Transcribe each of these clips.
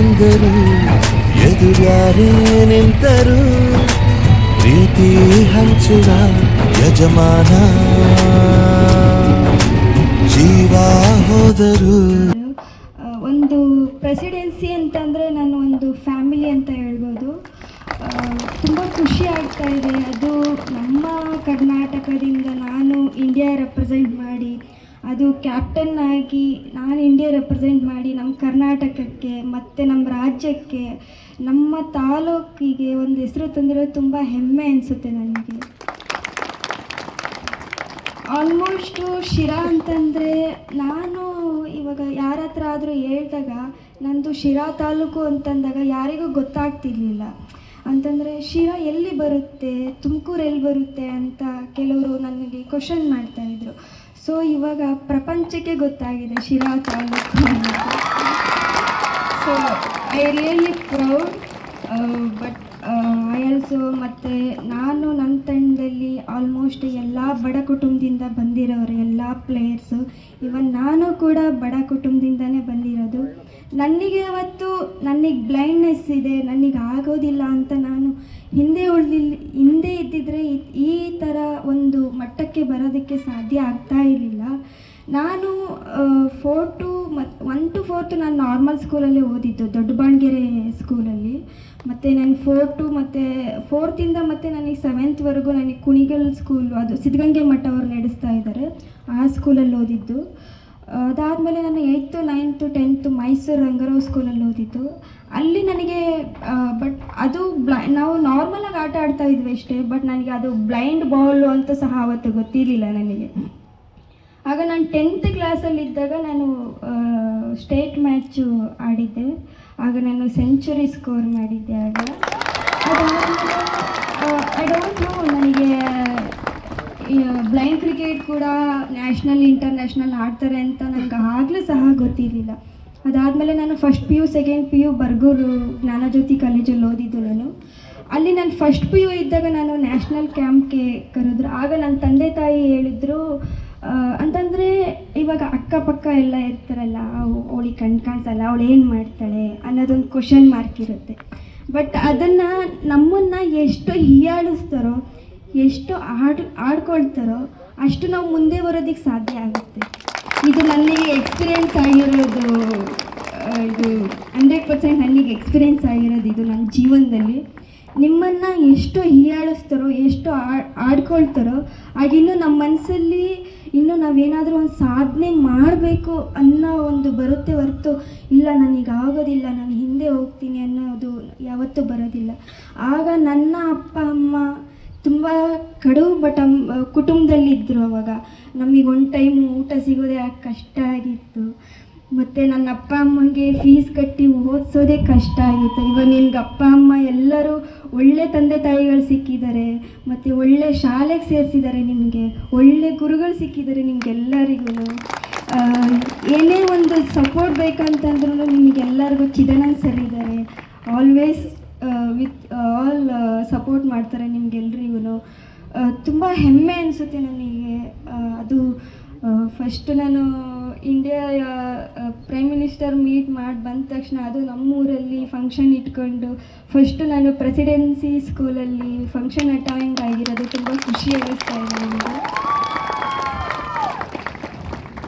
ಬಂದರು. ಎದುರ್ಯಾರೇ ನಿಂತರು. ಪ್ರೀತಿ ಹಂಚುವ ಯಜಮಾನ. ಜೀವ ಹೋದರು. ಒಂದು ಪ್ರೆಸಿಡೆನ್ಸಿ ಅಂತಂದರೆ ನಾನು ಒಂದು ಫ್ಯಾಮಿಲಿ ಅಂತ ಹೇಳ್ಬೋದು. ತುಂಬ ಖುಷಿ ಆಗ್ತಾ ಇದೆ. ಅದು ನಮ್ಮ ಕರ್ನಾಟಕದಿಂದ ನಾನು ಇಂಡಿಯಾ ರೆಪ್ರೆಸೆಂಟ್ ಮಾಡಿ ಅದು ಕ್ಯಾಪ್ಟನ್ ಆಗಿ ನಾನು ಇಂಡಿಯಾ ರೆಪ್ರೆಸೆಂಟ್ ಮಾಡಿ ನಮ್ಮ ಕರ್ನಾಟಕಕ್ಕೆ, ಮತ್ತು ನಮ್ಮ ರಾಜ್ಯಕ್ಕೆ, ನಮ್ಮ ತಾಲೂಕಿಗೆ ಒಂದು ಹೆಸರು ತಂದಿರೋದು ತುಂಬ ಹೆಮ್ಮೆ ಅನಿಸುತ್ತೆ ನನಗೆ. ಆಲ್ಮೋಸ್ಟು ಶಿರಾ ಅಂತಂದರೆ ನಾನು ಇವಾಗ ಯಾರ ಹತ್ರ ಆದರೂ ಹೇಳಿದಾಗ ನಂದು ಶಿರಾ ತಾಲೂಕು ಅಂತಂದಾಗ ಯಾರಿಗೂ ಗೊತ್ತಾಗ್ತಿರ್ಲಿಲ್ಲ. ಅಂತಂದರೆ ಶಿರಾ ಎಲ್ಲಿ ಬರುತ್ತೆ, ತುಮಕೂರು ಎಲ್ಲಿ ಬರುತ್ತೆ ಅಂತ ಕೆಲವರು ನನಗೆ ಕ್ವಶನ್ ಮಾಡ್ತಾಯಿದ್ರು ಸೊ ಇವಾಗ ಪ್ರಪಂಚಕ್ಕೆ ಗೊತ್ತಾಗಿದೆ Sira taluk so I really proud but I also ಮತ್ತು ನಾನು ನನ್ನ ತಂಡದಲ್ಲಿ ಆಲ್ಮೋಸ್ಟ್ ಎಲ್ಲ ಬಡ ಕುಟುಂಬದಿಂದ ಬಂದಿರೋರು, ಎಲ್ಲ ಪ್ಲೇಯರ್ಸು ಇವನ್ ನಾನು ಕೂಡ ಬಡ ಕುಟುಂಬದಿಂದನೇ ಬಂದಿರೋದು. ನನಗೆ ಅವತ್ತು ನನಗೆ ಬ್ಲೈಂಡ್ನೆಸ್ ಇದೆ ನನಗೆ ಆಗೋದಿಲ್ಲ ಅಂತ ನಾನು ಹಿಂದೆ ಉಳಿದಿಲ್ಲ ಹಿಂದೆ ಇದ್ದಿದ್ರೆ ಈ- ಥರ ಒಂದು ಮಟ್ಟಕ್ಕೆ ಬರೋದಕ್ಕೆ ಸಾಧ್ಯ ಆಗ್ತಾ ಇರಲಿಲ್ಲ. ನಾನು ಫೋರ್ ಟು ಮತ್ತು ಒನ್ ಟು ಫೋರ್ತು ನಾನು ನಾರ್ಮಲ್ ಸ್ಕೂಲಲ್ಲೇ ಓದಿದ್ದು ದೊಡ್ಡ ಬಾಣಗೆರೆ ಸ್ಕೂಲಲ್ಲಿ ಮತ್ತು ನಾನು ಫೋರ್ ಟು ಮತ್ತು ಫೋರ್ತಿಂದ ಮತ್ತು ನನಗೆ ಸೆವೆಂತ್ವರೆಗೂ ನನಗೆ ಕುಣಿಗಲ್ ಸ್ಕೂಲ್ ಅದು ಸಿದ್ಧಗಂಗೆ ಮಠ ಅವರು ನಡೆಸ್ತಾ ಇದ್ದಾರೆ ಆ ಸ್ಕೂಲಲ್ಲಿ ಓದಿದ್ದು. ಅದಾದಮೇಲೆ ನಾನು eighth ninth tenth Mysuru Rangarao ಸ್ಕೂಲಲ್ಲಿ ಓದಿದ್ದು. ಅಲ್ಲಿ ನನಗೆ ಬಟ್ ಅದು ಬ್ಲೈ ನಾವು ನಾರ್ಮಲಾಗಿ ಆಟ ಆಡ್ತಾ ಇದ್ವಿ ಅಷ್ಟೇ ಬಟ್ ನನಗೆ ಅದು ಬ್ಲೈಂಡ್ ಬಾಲು ಅಂತ ಸಹ ಅವತ್ತು ಗೊತ್ತಿರಲಿಲ್ಲ ನನಗೆ. ಆಗ ನಾನು ಟೆಂತ್ ಕ್ಲಾಸಲ್ಲಿದ್ದಾಗ ನಾನು ಸ್ಟೇಟ್ ಮ್ಯಾಚು ಆಡಿದ್ದೆ. ಆಗ ನಾನು ಸೆಂಚುರಿ ಸ್ಕೋರ್ ಮಾಡಿದ್ದೆ ಆಗ. ಐ ಡೋಂಟ್ ನೋ ನನಗೆ ಬ್ಲೈಂಡ್ ಕ್ರಿಕೆಟ್ ಕೂಡ ನ್ಯಾಷನಲ್, ಇಂಟರ್ನ್ಯಾಷನಲ್ ಆಡ್ತಾರೆ ಅಂತ ನನಗೆ ಆಗಲೂ ಸಹ ಗೊತ್ತಿರಲಿಲ್ಲ. ಅದಾದಮೇಲೆ ನಾನು first P U second P U Bargur Jnanajyothi ಕಾಲೇಜಲ್ಲಿ ಓದಿದ್ದು ನಾನು. ಅಲ್ಲಿ ನಾನು ಫಸ್ಟ್ ಪಿ ಯು ಇದ್ದಾಗ ನಾನು ನ್ಯಾಷನಲ್ ಕ್ಯಾಂಪ್ಗೆ ಕರೆದ್ರು. ಆಗ ನನ್ನ ತಂದೆ ತಾಯಿ ಹೇಳಿದ್ರು ಅಂತಂದರೆ ಇವಾಗ ಅಕ್ಕಪಕ್ಕ ಎಲ್ಲ ಇರ್ತಾರಲ್ಲ ಅವಳಿಗೆ ಕಣ್ ಕಾಣಿಸಲ್ಲ, ಅವಳು ಏನು ಮಾಡ್ತಾಳೆ ಅನ್ನೋದೊಂದು ಕ್ವಶನ್ ಮಾರ್ಕ್ ಇರುತ್ತೆ. ಬಟ್ ಅದನ್ನು ನಮ್ಮನ್ನು ಎಷ್ಟು ಹೀಯಾಳಿಸ್ತಾರೋ, ಎಷ್ಟು ಆಡ್, ಆಡ್ಕೊಳ್ತಾರೋ ಅಷ್ಟು ನಾವು ಮುಂದೆ ಬರೋದಕ್ಕೆ ಸಾಧ್ಯ ಆಗುತ್ತೆ. ಇದು ನನಗೆ ಎಕ್ಸ್ಪೀರಿಯೆನ್ಸ್ ಆಗಿರೋದು ಇದು ಹಂಡ್ರೆಡ್ ಪರ್ಸೆಂಟ್ ನನಗೆ ಎಕ್ಸ್ಪೀರಿಯೆನ್ಸ್ ಆಗಿರೋದು ಇದು ನನ್ನ ಜೀವನದಲ್ಲಿ. ನಿಮ್ಮನ್ನು ಎಷ್ಟು ಹೀಯಾಳಿಸ್ತಾರೋ, ಎಷ್ಟು ಆಡ್ ಆಡ್ಕೊಳ್ತಾರೋ ಆಗಿನ್ನೂ ನಮ್ಮ ಮನಸ್ಸಲ್ಲಿ ಇನ್ನೂ ನಾವೇನಾದರೂ ಒಂದು ಸಾಧನೆ ಮಾಡಬೇಕು ಅನ್ನೋ ಒಂದು ಬರುತ್ತೆ ಹೊರತು, ಇಲ್ಲ ನನಗೆ ಆಗೋದಿಲ್ಲ, ನಾನು ಹಿಂದೆ ಹೋಗ್ತೀನಿ ಅನ್ನೋದು ಯಾವತ್ತೂ ಬರೋದಿಲ್ಲ. ಆಗ ನನ್ನ ಅಪ್ಪ, ಅಮ್ಮ ತುಂಬ ಕಡು ಬಟಮ್ ಕುಟುಂಬದಲ್ಲಿದ್ದರು ಅವಾಗ. ನಮಗೆ ಒಂದು ಟೈಮು ಊಟ ಸಿಗೋದೇ ಕಷ್ಟ ಆಗಿತ್ತು. ಮತ್ತು ನನ್ನ ಅಪ್ಪ ಅಮ್ಮಗೆ ಫೀಸ್ ಕಟ್ಟಿ ಓದಿಸೋದೇ ಕಷ್ಟ ಆಗಿತ್ತು. ಇವಾಗ ನಿನ್ಗೆ ಅಪ್ಪ, ಅಮ್ಮ ಎಲ್ಲರೂ ಒಳ್ಳೆ ತಂದೆ ತಾಯಿಗಳು ಸಿಕ್ಕಿದ್ದಾರೆ ಮತ್ತು ಒಳ್ಳೆ ಶಾಲೆಗೆ ಸೇರಿಸಿದ್ದಾರೆ ನಿಮಗೆ. ಒಳ್ಳೆ ಗುರುಗಳು ಸಿಕ್ಕಿದ್ದಾರೆ ನಿಮಗೆಲ್ಲರಿಗೂ. ಏನೇ ಒಂದು ಸಪೋರ್ಟ್ ಬೇಕಂತಂದ್ರೂ ನಿಮಗೆಲ್ಲರಿಗೂ ಚಿದನ ಸರ್ ಇದ್ದಾರೆ ಆಲ್ವೇಸ್ ವಿತ್ ಆಲ್ ಸಪೋರ್ಟ್ ಮಾಡ್ತಾರೆ ನಿಮ್ಗೆಲ್ರಿಗೂ. ತುಂಬ ಹೆಮ್ಮೆ ಅನಿಸುತ್ತೆ ನನಗೆ. ಅದು ಫಸ್ಟ್ ನಾನು ಇಂಡಿಯಾ ಪ್ರೈಮ್ ಮಿನಿಸ್ಟರ್ ಮೀಟ್ ಮಾಡಿ, ಬಂದ ತಕ್ಷಣ ಅದು ನಮ್ಮೂರಲ್ಲಿ ಫಂಕ್ಷನ್ ಇಟ್ಕೊಂಡು ಫಸ್ಟು ನಾನು ಪ್ರೆಸಿಡೆನ್ಸಿ ಸ್ಕೂಲಲ್ಲಿ ಫಂಕ್ಷನ್ ಅಟೆಂಡ್ ಆಗಿರೋದು ತುಂಬ ಖುಷಿ ಅನ್ನಿಸ್ತಾ ಇದೆ ನನಗೆ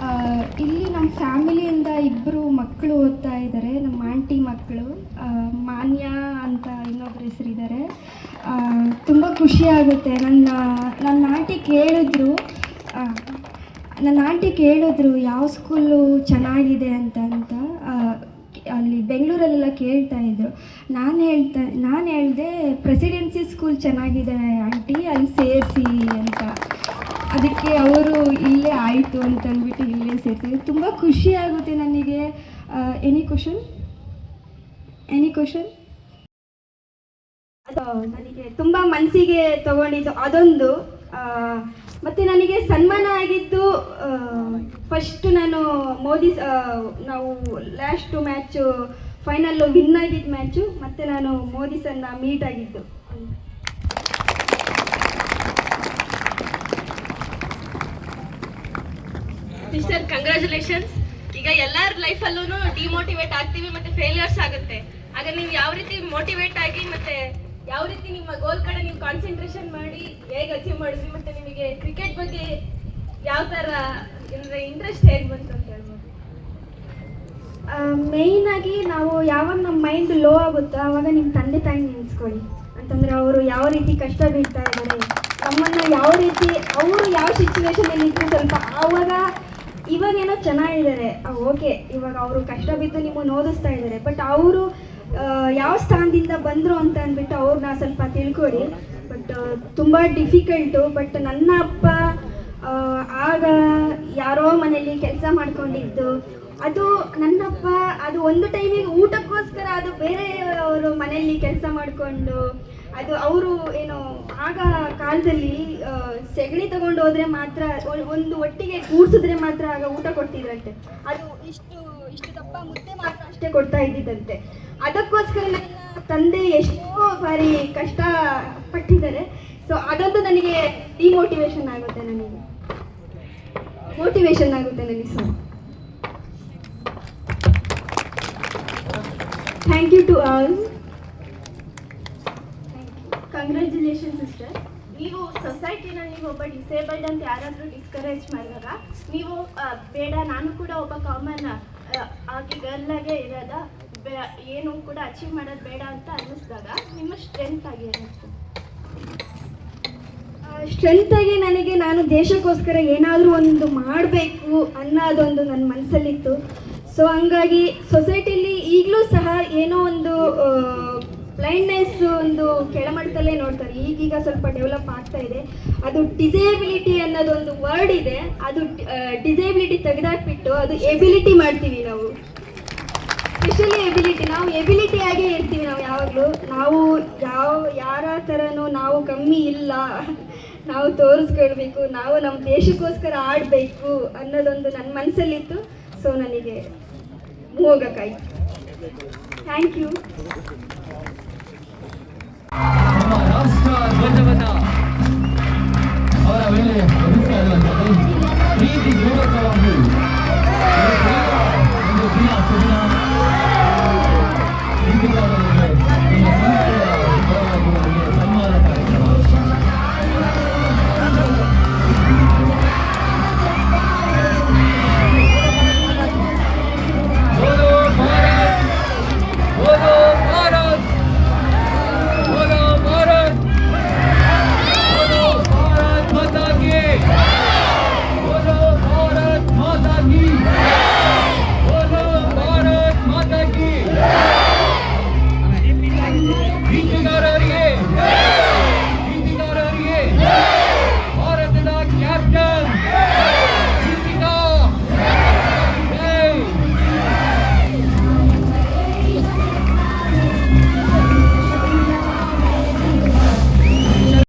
ಆ, ಇಲ್ಲಿ ನಮ್ಮ ಫ್ಯಾಮಿಲಿಯಿಂದ ಇಬ್ಬರು ಮಕ್ಕಳು ಓದ್ತಾ ಇದ್ದಾರೆ ನಮ್ಮ ಆಂಟಿ ಮಕ್ಕಳು ಆ, ಮಾನ್ಯ ಅಂತ ಇನ್ನೊಬ್ರು ಹೆಸರಿದ್ದಾರೆ ತುಂಬ ಖುಷಿ ಆಗುತ್ತೆ ನನ್ನ ನನ್ನ ಆಂಟಿ ಕೇಳಿದ್ರು ನನ್ನ ಆಂಟಿ ಕೇಳಿದ್ರು, ಯಾವ ಸ್ಕೂಲು ಚೆನ್ನಾಗಿದೆ ಅಂತ ಅಂತ ಅಲ್ಲಿ ಬೆಂಗಳೂರಲ್ಲೆಲ್ಲ ಕೇಳ್ತಾ ಇದ್ರು. ನಾನು ಹೇಳ್ತಾ, ನಾನು ಹೇಳಿದೆ ಪ್ರೆಸಿಡೆನ್ಸಿ ಸ್ಕೂಲ್ ಚೆನ್ನಾಗಿದೆ ಆಂಟಿ, ಅಲ್ಲಿ ಸೇರಿಸಿ ಅಂತ. ಅದಕ್ಕೆ ಅವರು, ಇಲ್ಲೇ ಆಯಿತು ಅಂತ ಅಂದ್ಬಿಟ್ಟು ಇಲ್ಲೇ ಸೇರ್ತಿದ್ರು. ತುಂಬ ಖುಷಿ ಆಗುತ್ತೆ ನನಗೆ. ಎನಿ ಕ್ವಶನ್ ಎನಿ ಕ್ವಶನ್ ನನಗೆ ತುಂಬ ಮನಸ್ಸಿಗೆ ತಗೊಂಡಿದ್ದು ಅದೊಂದು. ಮತ್ತೆ ನನಗೆ ಸನ್ಮಾನ ಆಗಿದ್ದು ಫಸ್ಟ್ ನಾನು ಮೋದಿ ನಾವು ಲಾಸ್ಟ್ ಮ್ಯಾಚು ಫೈನಲ್ಲು ವಿನ್ ಆಗಿದ್ದ ಮ್ಯಾಚು ಮತ್ತೆ ನಾನು ಮೋದಿ ಸನ್ನ ಮೀಟ್ ಆಗಿದ್ದು. ಮಿಸ್ಟರ್ ಕಂಗ್ರ್ಯಾಚುಲೇಷನ್ಸ್ ಈಗ ಲೈಫ್ ಲೈಫಲ್ಲೂ ಡಿಮೋಟಿವೇಟ್ ಆಗ್ತೀವಿ, ಮತ್ತೆ ಫೇಲಿಯರ್ಸ್ ಆಗುತ್ತೆ. ಆಗ ನೀವು ಯಾವ ರೀತಿ ಮೋಟಿವೇಟ್ ಆಗಿ ಮತ್ತೆ ಯಾವ ರೀತಿ ನಿಮ್ಮ ಗೋಲ್ ಕಡೆ ನೀವು ಕಾನ್ಸಂಟ್ರೇಷನ್ ಮಾಡಿ ಹೇಗೆ ಅಚೀವ್ ಮಾಡಿದ್ರಿ ಮತ್ತೆ ನಿಮಗೆ ಕ್ರಿಕೆಟ್ ಬಗ್ಗೆ ಯಾವ ತರ ಅಂದ್ರೆ ಇಂಟ್ರೆಸ್ಟ್ ಹೇಗೆ ಬಂತು ಅಂತ ಹೇಳ್ಬೋದು. ಮೇಯ್ನ್ ಆಗಿ ನಾವು ಯಾವಾಗ ನಮ್ಮ ಮೈಂಡ್ ಲೋ ಆಗುತ್ತೋ ಆವಾಗ ನಿಮ್ಮ ತಂದೆ ತಾಯಿ ನೆನೆಸ್ಕೊಳ್ಳಿ. ಅಂತಂದ್ರೆ ಅವರು ಯಾವ ರೀತಿ ಕಷ್ಟ ಬೀಳ್ತಾ ಇದ್ದಾರೆ ನಮ್ಮನ್ನ ಯಾವ ರೀತಿ, ಅವರು ಯಾವ ಸಿಚುವೇಶನಲ್ಲಿ ಇದ್ರು ಸ್ವಲ್ಪ ಆವಾಗ ಇವಾಗೇನೋ ಚೆನ್ನಾಗಿದ್ದಾರೆ. ಓಕೆ ಇವಾಗ ಅವರು ಕಷ್ಟ ಬಿದ್ದು ನಿಮ್ಮನ್ನು ಓದಿಸ್ತಾ ಇದ್ದಾರೆ. ಬಟ್ ಅವರು ಯಾವ ಸ್ಥಾನದಿಂದ ಬಂದರು ಅಂತ ಅಂದ್ಬಿಟ್ಟು ಅವ್ರನ್ನ ಸ್ವಲ್ಪ ತಿಳ್ಕೊಳ್ಳಿ ಬಟ್ ತುಂಬ ಡಿಫಿಕಲ್ಟು ಬಟ್ ನನ್ನ ಅಪ್ಪ ಆಗ ಯಾರೋ ಮನೆಯಲ್ಲಿ ಕೆಲಸ ಮಾಡ್ಕೊಂಡಿದ್ದು. ಅದು ನನ್ನಪ್ಪ ಅದು ಒಂದು ಟೈಮಿಗೆ ಊಟಕ್ಕೋಸ್ಕರ ಅದು ಬೇರೆ ಅವರು ಮನೆಯಲ್ಲಿ ಕೆಲಸ ಮಾಡಿಕೊಂಡು, ಅದು ಅವರು ಏನು, ಆಗ ಕಾಲದಲ್ಲಿ ಸೆಗಣಿ ತಗೊಂಡು ಹೋದ್ರೆ ಮಾತ್ರ ಒಂದು ಒಟ್ಟಿಗೆ ಕೂರ್ಸಿದ್ರೆ ಮಾತ್ರ ಆಗ ಊಟ ಕೊಡ್ತಿದ್ರಂತೆ. ಅದು ಇಷ್ಟು ಇಷ್ಟು ದಪ್ಪ ಮುದ್ದೆ ಮಾತ್ರ ಅಷ್ಟೇ ಕೊಡ್ತಾ ಇದ್ದಿದ್ದಂತೆ. ಅದಕ್ಕೋಸ್ಕರ ನನ್ನ ತಂದೆ ಎಷ್ಟೋ ಬಾರಿ ಕಷ್ಟ ಪಟ್ಟಿದ್ದಾರೆ. ಸೊ ಅದೊಂದು ನನಗೆ ಡಿಮೋಟಿವೇಶನ್ ಆಗುತ್ತೆ ನನಗೆ. ಮೋಟಿವೇಶನ್ ಆಗುತ್ತೆ ನನಗೆ so thank you to all congratulation sister ನೀವು ಸೊಸೈಟಿನ ನೀವು ಒಬ್ಬ ಡಿಸೇಬಲ್ಡ್ ಅಂತ ಯಾರಾದರೂ ಡಿಸ್ಕರೇಜ್ ಮಾಡಿದಾಗ ನೀವು ಬೇಡ, ನಾನು ಕೂಡ ಒಬ್ಬ ಕಾಮನ್ ಆಗಿ ಗರ್ಲಾಗೆ ಇರೋದ? ಏನು ಕೂಡ ಅಚೀವ್ ಮಾಡೋದು ಬೇಡ ಅಂತ ಅನ್ನಿಸ್ದಾಗ ನಿಮ್ಮ ಸ್ಟ್ರೆಂತ್ ಆಗಿ ಅನ್ನಿಸ್ತು ಸ್ಟ್ರೆಂತ್ ಆಗಿ ನನಗೆ ನಾನು ದೇಶಕ್ಕೋಸ್ಕರ ಏನಾದರೂ ಒಂದು ಮಾಡಬೇಕು ಅನ್ನೋದೊಂದು ನನ್ನ ಮನಸ್ಸಲ್ಲಿತ್ತು ಸೊ ಹಂಗಾಗಿ ಸೊಸೈಟಿಲಿ ಈಗಲೂ ಸಹ ಏನೋ ಒಂದು ಬ್ಲೈಂಡ್ನೆಸ್ ಒಂದು ಕೆಳಮಟ್ಟದಲ್ಲೇ ನೋಡ್ತಾರೆ. ಈಗೀಗ ಸ್ವಲ್ಪ ಡೆವಲಪ್ ಆಗ್ತಾ ಇದೆ. ಅದು ಡಿಸೇಬಿಲಿಟಿ ಅನ್ನೋದೊಂದು ವರ್ಡ್ ಇದೆ. ಅದು ಡಿಸೇಬಿಲಿಟಿ ತೆಗೆದಾಕ್ಬಿಟ್ಟು ಅದು ಎಬಿಲಿಟಿ ಮಾಡ್ತೀವಿ ನಾವು. ಸ್ಪೆಷಲಿ ಎಬಿಲಿಟಿ ನಾವು ಎಬಿಲಿಟಿ ಆಗೇ ಇರ್ತೀವಿ ನಾವು ಯಾವಾಗಲೂ. ನಾವು ಯಾವ, ಯಾರ ಥರನೂ ನಾವು ಕಮ್ಮಿ ಇಲ್ಲ. ನಾವು ತೋರಿಸ್ಕೊಳ್ಬೇಕು. ನಾವು ನಮ್ಮ ದೇಶಕ್ಕೋಸ್ಕರ ಆಡಬೇಕು ಅನ್ನೋದೊಂದು ನನ್ನ ಮನಸ್ಸಲ್ಲಿತ್ತು. ಸೊ ನನಗೆ ಹೋಗೋಕ್ಕಾಯ್ತು ಥ್ಯಾಂಕ್ ಯು